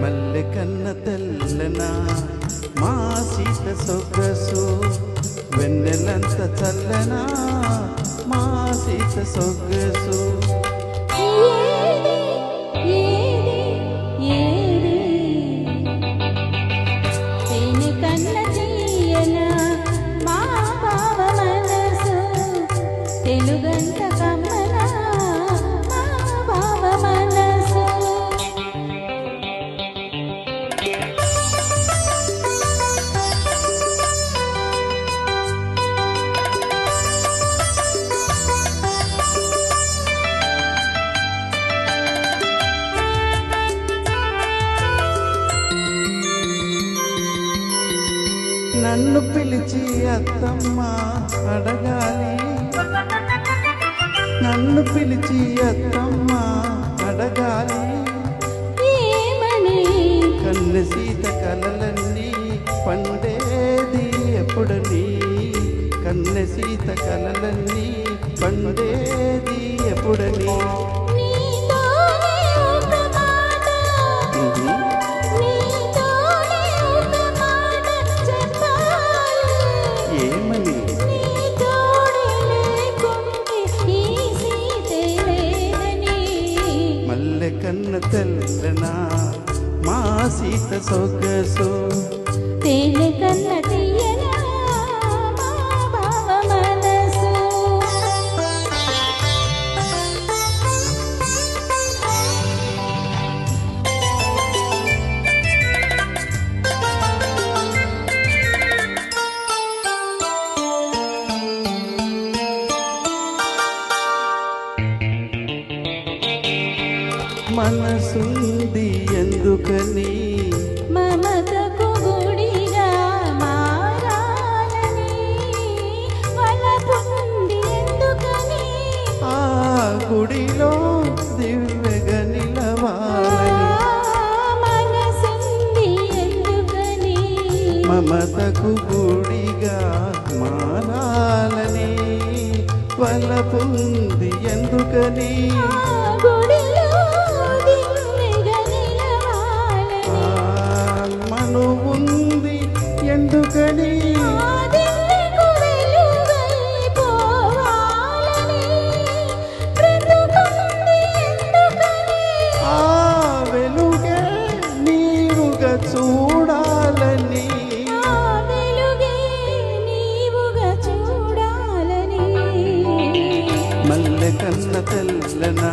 మల్లె కన్న తెల్లన? మా సీత సొగసు వెన్నెలంత చల్లనా? మా సీత సొగసు. తెలుగంట నన్ను పిలిచి అత్తమ్మ అడగాలి. నన్ను పిలిచి అత్తమ్మ అడగాలి. కన్ను సీత కలలన్నీ పండేది ఎప్పుడని? కన్నె సీత కలలన్నీ పండేది ఎప్పుడని? కన్న తెల్లనా? మా సీత సొగసు? తేనె కన్న మనసుంది ఎందుకని? మమతకు గుడిగా మారాలని వలపుంది ఎందుకని? ఆ గుడిలో దివ్యగా నిలవాలని. మనసుంది ఎందుకని? మమతకు గుడిగా మారాలని. వలపుంది ఎందుకని? గుడిలో మల్లె కన్న తెల్లనా?